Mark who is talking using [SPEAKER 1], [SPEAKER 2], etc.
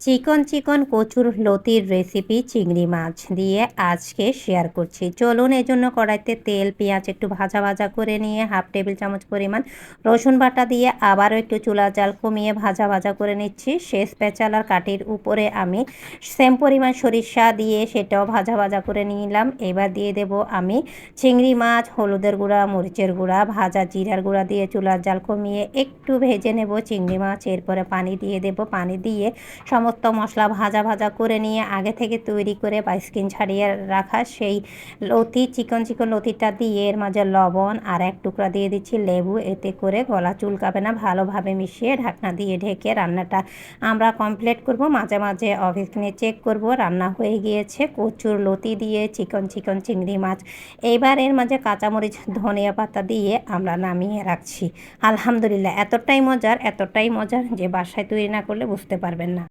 [SPEAKER 1] চিকন চিকন কচুর লতির রেসিপি চিংড়ি মাছ দিয়ে আজকে শেয়ার করছি। চলুন এই জন্য কড়াইতে তেল, পেঁয়াজ একটু ভাজা ভাজা করে নিয়ে হাফ টেবিল চামচ পরিমাণ রসুন বাটা দিয়ে আবারও একটু চুলা জাল কমিয়ে ভাজা ভাজা করে নিচ্ছি। শেষ পেঁচালার কাঠির উপরে আমি সেম পরিমাণ সরিষা দিয়ে সেটাও ভাজা ভাজা করে নিলাম। এবার দিয়ে দেব আমি চিংড়ি মাছ, হলুদের গুঁড়া, মরিচের গুঁড়া, ভাজা জিরার গুঁড়া দিয়ে চুলার জাল কমিয়ে একটু ভেজে নেব চিংড়ি মাছ। এরপরে পানি দিয়ে দেব। পানি দিয়ে সমস্ত মশলা ভাজা ভাজা করে নিয়ে আগে থেকে তৈরি করে বা স্কিন ছাড়িয়ে রাখা সেই লতি, চিকন চিকন লতিটা দিয়ে এর মাঝে লবণ আর এক টুকরা দিয়ে দিচ্ছি লেবু। এতে করে গলা চুলকাবে না, ভালোভাবে মিশিয়ে ঢাকনা দিয়ে ঢেকে রান্নাটা আমরা কমপ্লিট করব। মাঝে মাঝে অফিসে চেক করব, রান্না হয়ে গিয়েছে কচুর লতি দিয়ে চিকন চিকন চিংড়ি মাছ। এইবার এর মাঝে কাঁচামরিচ, ধনিয়া পাতা দিয়ে আমরা নামিয়ে রাখছি। আলহামদুলিল্লাহ, এতটাই মজার এতটাই মজার যে বাসায় তৈরি না করলে বুঝতে পারবেন না।